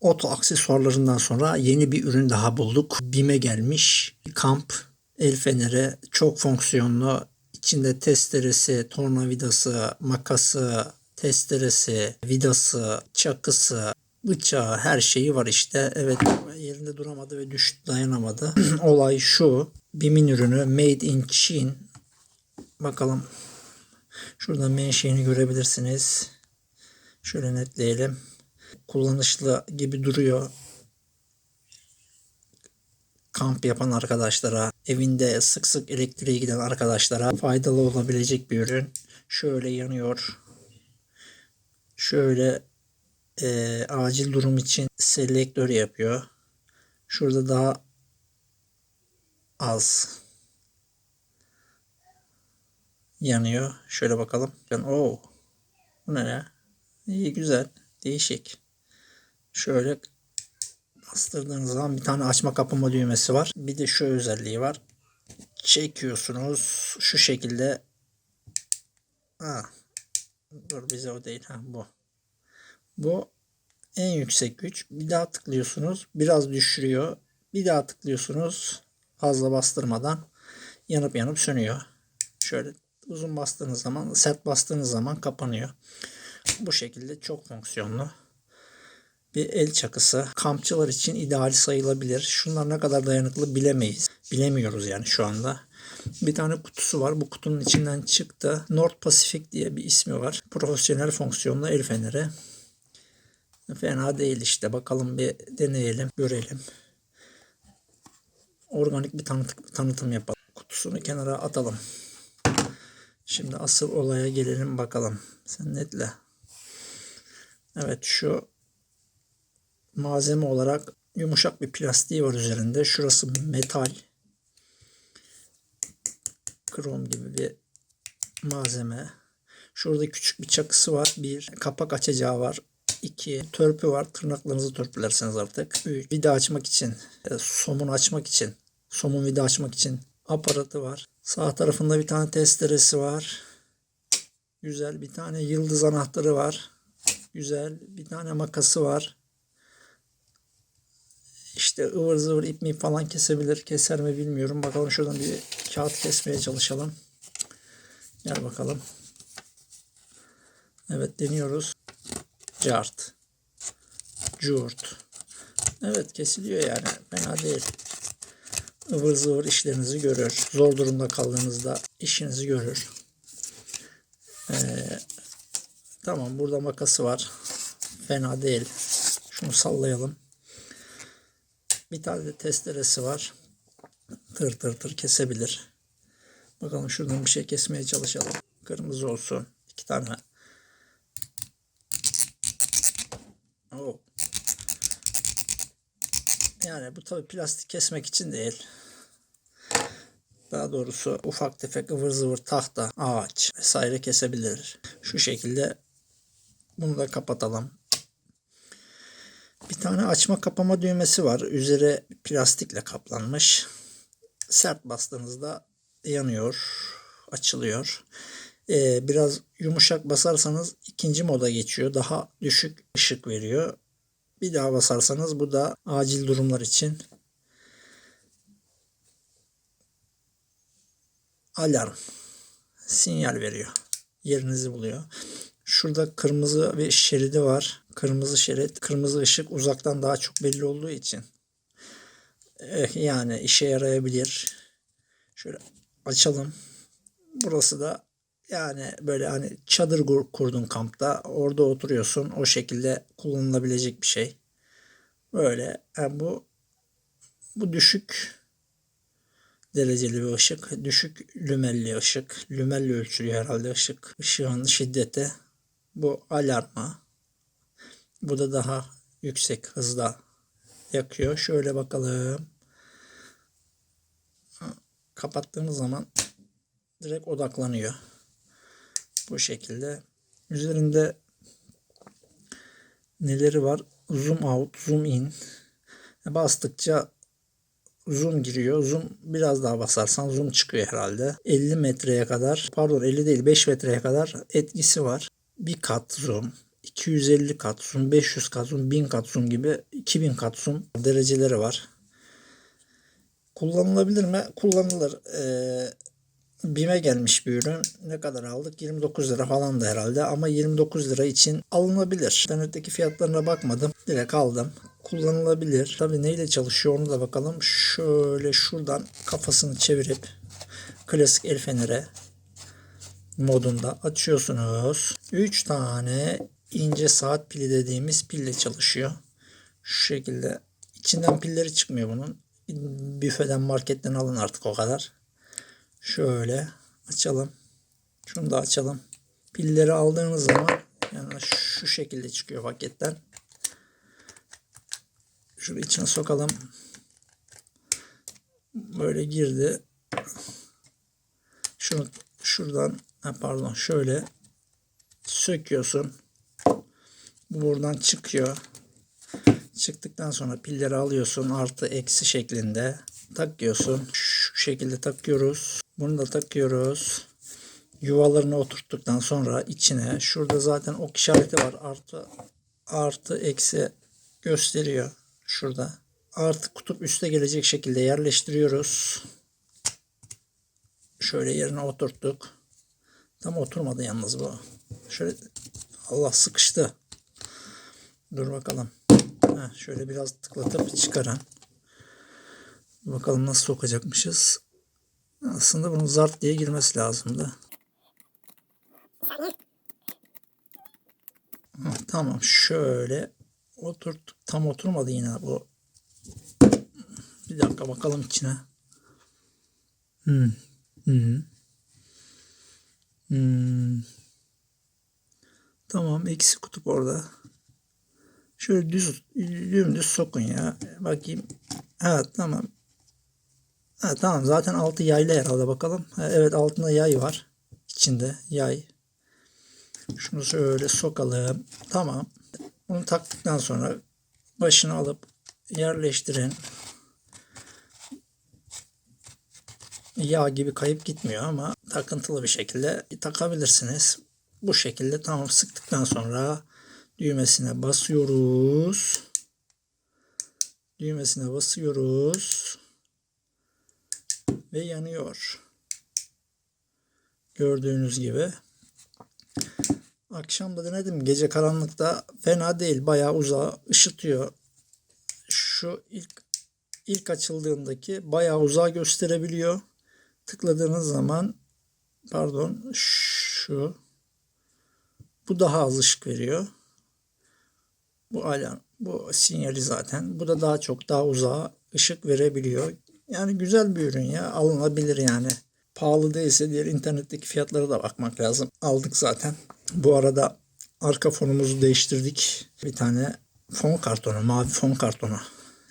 Oto aksesuarlarından sonra yeni bir ürün daha bulduk. BİM'e gelmiş. Kamp el feneri çok fonksiyonlu. İçinde testeresi, tornavidası, makası, testeresi, vidası, çakısı, bıçağı her şeyi var işte. Evet yerinde duramadı ve düştü dayanamadı. Olay şu. BİM'in ürünü Made in China. Bakalım. Şurada menşeini görebilirsiniz. Şöyle netleyelim. Kullanışlı gibi duruyor. Kamp yapan arkadaşlara, evinde sık sık elektriğe giden arkadaşlara faydalı olabilecek bir ürün. Şöyle yanıyor. Şöyle e, acil durum için selektör yapıyor. Şurada daha az yanıyor. Şöyle bakalım. Yani, Oo. Bu ne ya? İyi güzel. Değişik. Şöyle bastırdığınız zaman bir tane açma kapama düğmesi var. Bir de şu özelliği var. Çekiyorsunuz şu şekilde. Ha. Dur bize o değil. Ha bu. Bu en yüksek güç. Bir daha tıklıyorsunuz. Biraz düşürüyor. Bir daha tıklıyorsunuz. Fazla bastırmadan yanıp yanıp sönüyor. Şöyle uzun bastığınız zaman, sert bastığınız zaman kapanıyor. Bu şekilde çok fonksiyonlu bir el çakısı. Kampçılar için ideal sayılabilir. Şunlar ne kadar dayanıklı bilemeyiz. Bilemiyoruz yani şu anda. Bir tane kutusu var. Bu kutunun içinden çıktı. North Pacific diye bir ismi var. Profesyonel fonksiyonlu el feneri. Fena değil işte. Bakalım bir deneyelim, görelim. Organik bir tanıt tanıtım yapalım. Kutusunu kenara atalım. Şimdi asıl olaya gelelim bakalım. Sen netle. Evet şu malzeme olarak yumuşak bir plastiği var üzerinde. Şurası metal. Krom gibi bir malzeme. Şurada küçük bir çakısı var. Bir kapak açacağı var. 2 törpü var. Tırnaklarınızı törpülersiniz artık. 3 vida açmak için, e, somun açmak için, somun vida açmak için aparatı var. Sağ tarafında bir tane testeresi var. Güzel bir tane yıldız anahtarı var. Güzel bir tane makası var. İşte ıvır zıvır ip mi falan kesebilir. Keser mi bilmiyorum. Bakalım şuradan bir kağıt kesmeye çalışalım. Gel bakalım. Evet deniyoruz. Cart. Curt. Evet kesiliyor yani. Fena değil. ıvır zıvır işlerinizi görür. Zor durumda kaldığınızda işinizi görür. Ee, tamam burada makası var. Fena değil. Şunu sallayalım. Bir tane de testeresi var. Tır tır tır kesebilir. Bakalım şuradan bir şey kesmeye çalışalım. Kırmızı olsun. İki tane. Oo. Yani bu tabi plastik kesmek için değil. Daha doğrusu ufak tefek ıvır zıvır tahta, ağaç vesaire kesebilir. Şu şekilde bunu da kapatalım. Bir tane açma kapama düğmesi var. Üzeri plastikle kaplanmış. Sert bastığınızda yanıyor, açılıyor. Ee, biraz yumuşak basarsanız ikinci moda geçiyor. Daha düşük ışık veriyor. Bir daha basarsanız bu da acil durumlar için alarm sinyal veriyor. Yerinizi buluyor. Şurada kırmızı bir şeridi var. Kırmızı şerit, kırmızı ışık uzaktan daha çok belli olduğu için eh, yani işe yarayabilir. Şöyle açalım. Burası da yani böyle hani çadır kurdun kampta. Orada oturuyorsun. O şekilde kullanılabilecek bir şey. Böyle yani bu bu düşük dereceli bir ışık. Düşük lümelli ışık. Lümelli ölçülüyor herhalde ışık. Işığın şiddeti. Bu alarma. Bu da daha yüksek hızda yakıyor. Şöyle bakalım. Kapattığımız zaman direkt odaklanıyor. Bu şekilde. Üzerinde neleri var? Zoom out, zoom in. Bastıkça zoom giriyor. Zoom biraz daha basarsan zoom çıkıyor herhalde. 50 metreye kadar pardon 50 değil 5 metreye kadar etkisi var. Bir kat zoom, 250 kat zoom, 500 kat zoom, 1000 kat zoom gibi 2000 kat zoom dereceleri var. Kullanılabilir mi? Kullanılır. Ee, BİM'e gelmiş bir ürün. Ne kadar aldık? 29 lira falan da herhalde. Ama 29 lira için alınabilir. İnternetteki fiyatlarına bakmadım. Direkt aldım. Kullanılabilir. Tabii neyle çalışıyor onu da bakalım. Şöyle şuradan kafasını çevirip klasik el fenere modunda açıyorsunuz. 3 tane ince saat pili dediğimiz pille çalışıyor. Şu şekilde. İçinden pilleri çıkmıyor bunun. Büfeden marketten alın artık o kadar. Şöyle açalım. Şunu da açalım. Pilleri aldığınız zaman yani şu şekilde çıkıyor paketten. Şunu içine sokalım. Böyle girdi. Şunu şuradan pardon şöyle söküyorsun. Bu buradan çıkıyor. Çıktıktan sonra pilleri alıyorsun artı eksi şeklinde takıyorsun. Şu şekilde takıyoruz. Bunu da takıyoruz. Yuvalarını oturttuktan sonra içine şurada zaten ok işareti var. Artı artı eksi gösteriyor şurada. Artı kutup üste gelecek şekilde yerleştiriyoruz. Şöyle yerine oturttuk. Tam oturmadı yalnız bu. Şöyle Allah sıkıştı. Dur bakalım. Heh, şöyle biraz tıklatıp çıkaran. Bakalım nasıl sokacakmışız. Aslında bunun zart diye girmesi lazımdı. Tamam şöyle oturttuk. Tam oturmadı yine bu. Bir dakika bakalım içine. Hmm. Hmm. Hmm. Tamam eksi kutup orada. Şöyle düz dümdüz sokun ya. Bakayım. Evet tamam. Ha, tamam zaten altı yaylı herhalde bakalım. Evet altında yay var. İçinde yay. Şunu şöyle sokalım. Tamam. Bunu taktıktan sonra başını alıp yerleştirin. Yağ gibi kayıp gitmiyor ama takıntılı bir şekilde takabilirsiniz. Bu şekilde tamam sıktıktan sonra düğmesine basıyoruz. Düğmesine basıyoruz. Ve yanıyor. Gördüğünüz gibi. Akşam da denedim. Gece karanlıkta fena değil. Bayağı uzağa ışıtıyor. Şu ilk ilk açıldığındaki bayağı uzağa gösterebiliyor. Tıkladığınız zaman pardon şu bu daha az ışık veriyor. Bu alarm, bu sinyali zaten. Bu da daha çok daha uzağa ışık verebiliyor. Yani güzel bir ürün ya. Alınabilir yani. Pahalı değilse diğer internetteki fiyatlara da bakmak lazım. Aldık zaten. Bu arada arka fonumuzu değiştirdik. Bir tane fon kartonu, mavi fon kartonu.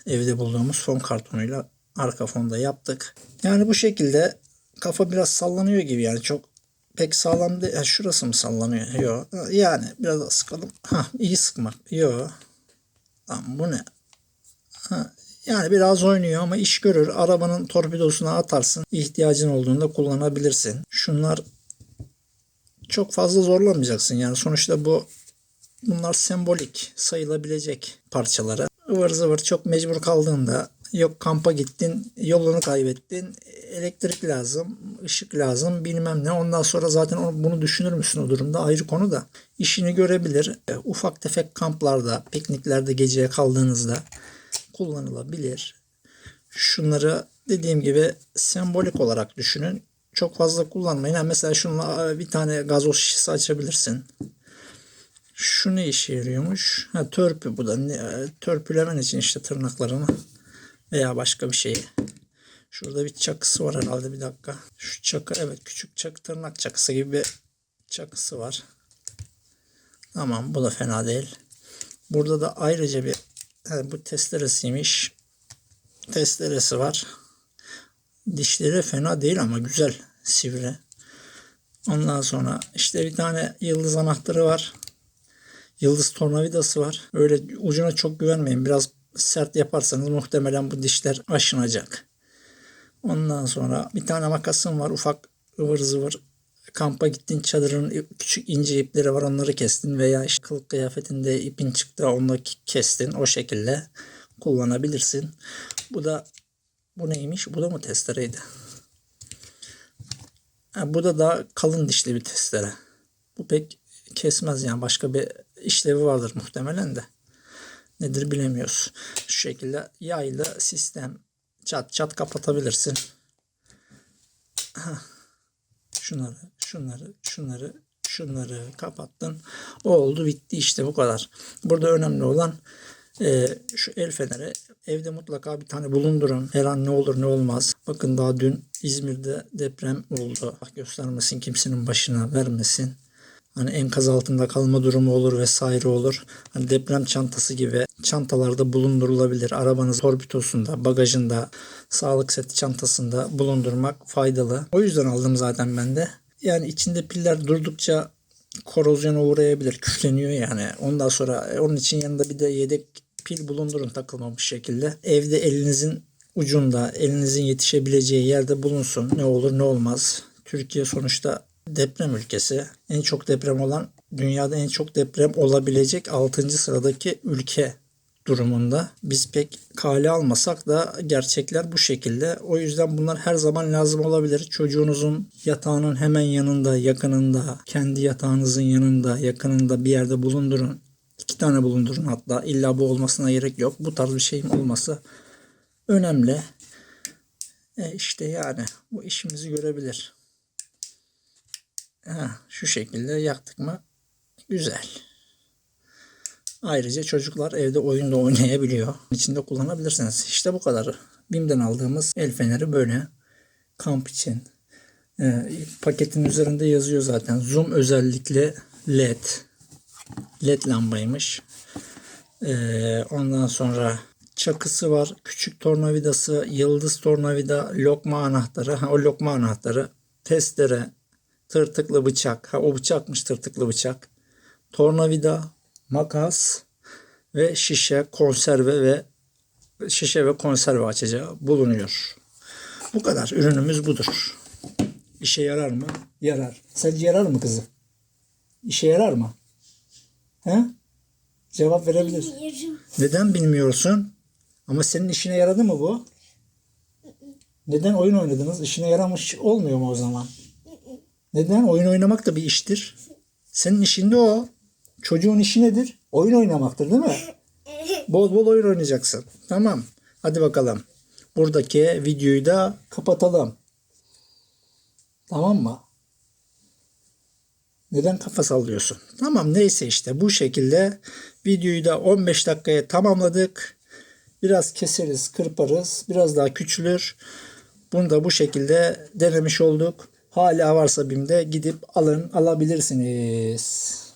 Evde bulduğumuz fon kartonuyla arka fonda yaptık. Yani bu şekilde kafa biraz sallanıyor gibi yani çok pek sağlam değil. Ha, şurası mı sallanıyor? Yok. Yani biraz sıkalım. Ha, iyi sıkmak. Yok. Lan bu ne? Ha, yani biraz oynuyor ama iş görür. Arabanın torpidosuna atarsın. İhtiyacın olduğunda kullanabilirsin. Şunlar çok fazla zorlamayacaksın. Yani sonuçta bu bunlar sembolik sayılabilecek parçaları. Ivır zıvır çok mecbur kaldığında yok kampa gittin yolunu kaybettin elektrik lazım ışık lazım bilmem ne. Ondan sonra zaten bunu düşünür müsün o durumda? Ayrı konu da. İşini görebilir. E, ufak tefek kamplarda pikniklerde geceye kaldığınızda kullanılabilir. Şunları dediğim gibi sembolik olarak düşünün. Çok fazla kullanmayın. Yani mesela şunla bir tane gazoz şişesi açabilirsin. Şu ne işe yarıyormuş? Ha törpü bu da. Ne, törpülemen için işte tırnaklarını veya başka bir şeyi. Şurada bir çakısı var herhalde bir dakika. Şu çakı evet küçük çakı tırnak çakısı gibi bir çakısı var. Tamam bu da fena değil. Burada da ayrıca bir evet, bu testeresiymiş. Testeresi var. Dişleri fena değil ama güzel sivri. Ondan sonra işte bir tane yıldız anahtarı var. Yıldız tornavidası var. Öyle ucuna çok güvenmeyin. Biraz sert yaparsanız muhtemelen bu dişler aşınacak. Ondan sonra bir tane makasım var. Ufak ıvır zıvır kampa gittin çadırın küçük ince ipleri var onları kestin veya işte kılık kıyafetinde ipin çıktı onu kestin o şekilde kullanabilirsin. Bu da bu neymiş? Bu da mı testereydi? Ha, bu da daha kalın dişli bir testere. Bu pek kesmez yani başka bir işlevi vardır muhtemelen de. Nedir bilemiyoruz. Şu şekilde yaylı sistem çat çat kapatabilirsin. Şunları, şunları, şunları, şunları kapattın. O oldu bitti işte bu kadar. Burada önemli olan e, şu el feneri evde mutlaka bir tane bulundurun. Her an ne olur ne olmaz. Bakın daha dün İzmir'de deprem oldu. Bak göstermesin kimsenin başına vermesin. Hani enkaz altında kalma durumu olur vesaire olur. Hani deprem çantası gibi çantalarda bulundurulabilir. Arabanız torbitosunda, bagajında, sağlık seti çantasında bulundurmak faydalı. O yüzden aldım zaten ben de. Yani içinde piller durdukça korozyona uğrayabilir. Küfleniyor yani. Ondan sonra e, onun için yanında bir de yedek pil bulundurun takılmamış şekilde. Evde elinizin ucunda, elinizin yetişebileceği yerde bulunsun. Ne olur ne olmaz. Türkiye sonuçta deprem ülkesi. En çok deprem olan, dünyada en çok deprem olabilecek 6. sıradaki ülke durumunda. Biz pek kale almasak da gerçekler bu şekilde. O yüzden bunlar her zaman lazım olabilir. Çocuğunuzun yatağının hemen yanında, yakınında, kendi yatağınızın yanında, yakınında bir yerde bulundurun. İki tane bulundurun hatta. İlla bu olmasına gerek yok. Bu tarz bir şeyin olması önemli. E işte yani bu işimizi görebilir. Ha, şu şekilde yaktık mı güzel. Ayrıca çocuklar evde oyun da oynayabiliyor. İçinde kullanabilirsiniz. İşte bu kadar. BİM'den aldığımız el feneri böyle. Kamp için. Ee, paketin üzerinde yazıyor zaten. Zoom özellikle LED. LED lambaymış. Ee, ondan sonra çakısı var. Küçük tornavidası, yıldız tornavida, lokma anahtarı. Ha, o lokma anahtarı. Testere, tırtıklı bıçak. Ha, o bıçakmış tırtıklı bıçak. Tornavida, makas ve şişe, konserve ve şişe ve konserve açacağı bulunuyor. Bu kadar. Ürünümüz budur. İşe yarar mı? Yarar. Sence yarar mı kızım? İşe yarar mı? He? Cevap verebilir. Neden bilmiyorsun? Ama senin işine yaradı mı bu? Neden oyun oynadınız? İşine yaramış olmuyor mu o zaman? Neden? Oyun oynamak da bir iştir. Senin işin de o. Çocuğun işi nedir? Oyun oynamaktır değil mi? Bol bol oyun oynayacaksın. Tamam. Hadi bakalım. Buradaki videoyu da kapatalım. Tamam mı? Neden kafa sallıyorsun? Tamam neyse işte bu şekilde videoyu da 15 dakikaya tamamladık. Biraz keseriz, kırparız. Biraz daha küçülür. Bunu da bu şekilde denemiş olduk. Hala varsa BİM'de gidip alın alabilirsiniz.